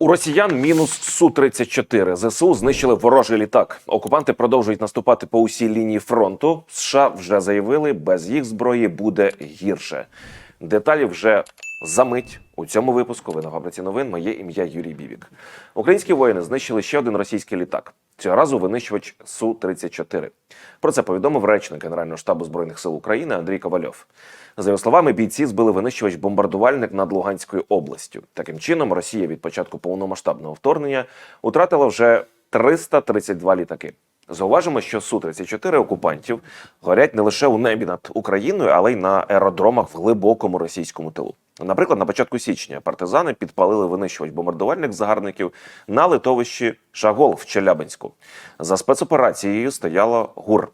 У росіян мінус су 34 Зсу знищили ворожий літак. Окупанти продовжують наступати по усій лінії фронту. США вже заявили, без їх зброї буде гірше. Деталі вже за мить у цьому випуску. Ви на фабриці новин. Моє ім'я Юрій Бівік. Українські воїни знищили ще один російський літак. Цього разу винищувач су 34 Про це повідомив речник Генерального штабу збройних сил України Андрій Ковальов. За його словами, бійці збили винищувач бомбардувальник над Луганською областю. Таким чином, Росія від початку повномасштабного вторгнення втратила вже 332 літаки. Зауважимо, що су 34 окупантів горять не лише у небі над Україною, але й на аеродромах в глибокому російському тилу. Наприклад, на початку січня партизани підпалили винищувач бомбардувальник загарбників на литовищі Шагол в Челябинську. За спецоперацією стояло ГУР.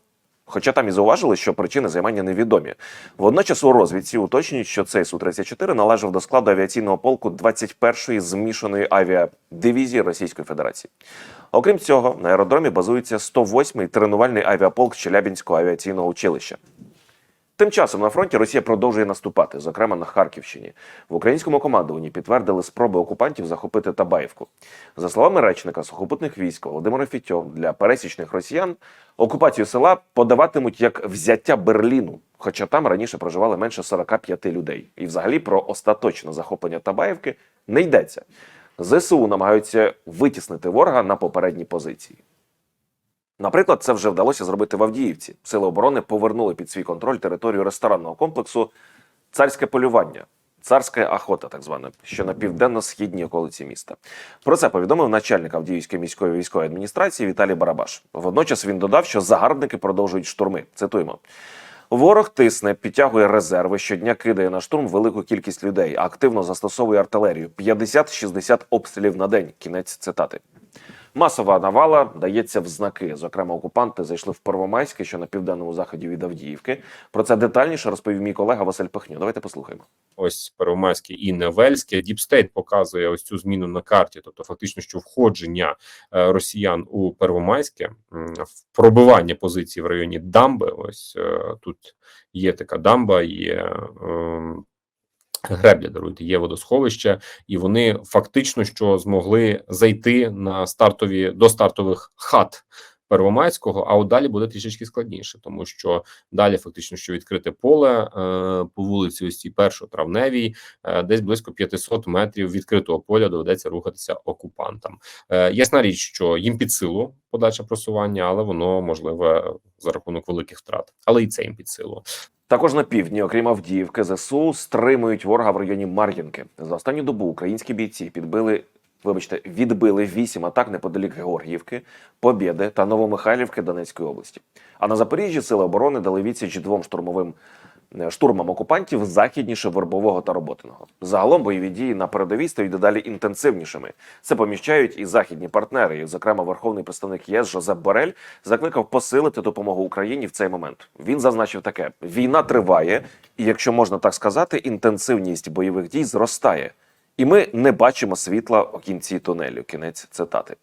Хоча там і зауважили, що причини займання невідомі. Водночас у розвідці уточнюють, що цей Су-34 належав до складу авіаційного полку 21-ї змішаної авіадивізії Російської Федерації. Окрім цього, на аеродромі базується 108-й тренувальний авіаполк Челябінського авіаційного училища. Тим часом на фронті Росія продовжує наступати, зокрема на Харківщині. В українському командуванні підтвердили спроби окупантів захопити Табаївку. За словами речника сухопутних військ Володимира Фітьов, для пересічних росіян окупацію села подаватимуть як взяття Берліну, хоча там раніше проживали менше 45 людей. І взагалі про остаточне захоплення Табаївки не йдеться. ЗСУ намагаються витіснити ворога на попередні позиції. Наприклад, це вже вдалося зробити в Авдіївці. Сили оборони повернули під свій контроль територію ресторанного комплексу Царське полювання. Царська охота, так звана, що на південно-східній околиці міста. Про це повідомив начальник Авдіївської міської військової адміністрації Віталій Барабаш. Водночас він додав, що загарбники продовжують штурми. Цитуємо. Ворог тисне, підтягує резерви, щодня кидає на штурм велику кількість людей, активно застосовує артилерію 50-60 обстрілів на день. Кінець цитати. Масова навала дається в знаки. Зокрема, окупанти зайшли в Первомайське, що на південному заході від Авдіївки. Про це детальніше розповів мій колега Василь Пихню. Давайте послухаємо. ось Первомайське і Невельське. Діпстейт показує ось цю зміну на карті, тобто фактично, що входження е, росіян у Первомайське, пробивання позицій в районі дамби. Ось е, тут є така дамба, є. Гребля даруйте, є водосховище, і вони фактично що змогли зайти на стартові до стартових хат Первомайського, а от далі буде трішечки складніше, тому що далі фактично що відкрите поле е, по вулиці ось цій першотравневій, е, десь близько 500 метрів відкритого поля доведеться рухатися окупантам. Е, ясна річ, що їм під силу подальше просування, але воно можливе за рахунок великих втрат, але і це їм під силу. Також на півдні, окрім Авдіївки, ЗСУ стримують ворога в районі Мар'їнки. За останню добу українські бійці підбили, вибачте, відбили вісім атак неподалік Георгіївки, Побєди та Новомихайлівки Донецької області. А на Запоріжжі сили оборони дали відсіч двом штурмовим е, штурмам окупантів західніше Вербового та Роботиного. Загалом бойові дії на передовій стають дедалі інтенсивнішими. Це поміщають і західні партнери. І, зокрема, верховний представник ЄС Жозеп Борель закликав посилити допомогу Україні в цей момент. Він зазначив таке: війна триває, і якщо можна так сказати, інтенсивність бойових дій зростає. І ми не бачимо світла у кінці тунелю. Кінець цитати.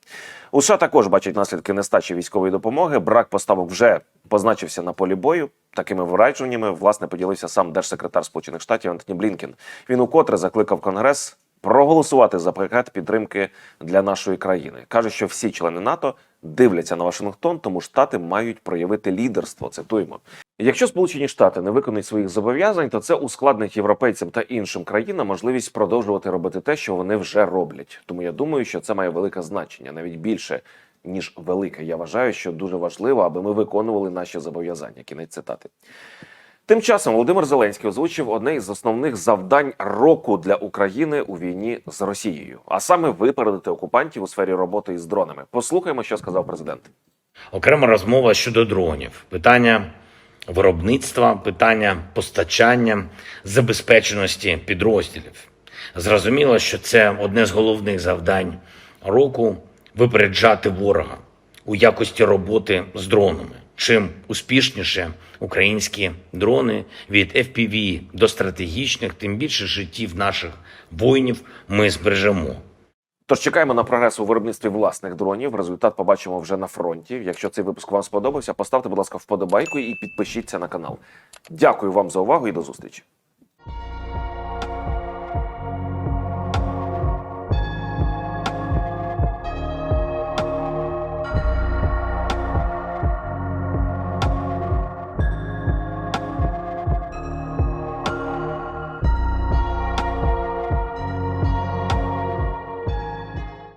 У США також бачать наслідки нестачі військової допомоги. Брак поставок вже позначився на полі бою. Такими враженнями власне поділився сам держсекретар Сполучених Штатів Антоні Блінкен. Він укотре закликав Конгрес проголосувати за пакет підтримки для нашої країни. каже, що всі члени НАТО дивляться на Вашингтон, тому штати мають проявити лідерство. Цитуємо. Якщо Сполучені Штати не виконують своїх зобов'язань, то це ускладнить європейцям та іншим країнам можливість продовжувати робити те, що вони вже роблять. Тому я думаю, що це має велике значення, навіть більше ніж велике. Я вважаю, що дуже важливо, аби ми виконували наші зобов'язання. Кінець цитати. Тим часом Володимир Зеленський озвучив одне із основних завдань року для України у війні з Росією, а саме випередити окупантів у сфері роботи із дронами. Послухаємо, що сказав президент. Окрема розмова щодо дронів. Питання виробництва, питання постачання, забезпеченості підрозділів. Зрозуміло, що це одне з головних завдань року випереджати ворога у якості роботи з дронами. Чим успішніше українські дрони від FPV до стратегічних, тим більше життів наших воїнів ми збережемо. Тож чекаємо на прогрес у виробництві власних дронів. Результат побачимо вже на фронті. Якщо цей випуск вам сподобався, поставте, будь ласка, вподобайку і підпишіться на канал. Дякую вам за увагу і до зустрічі.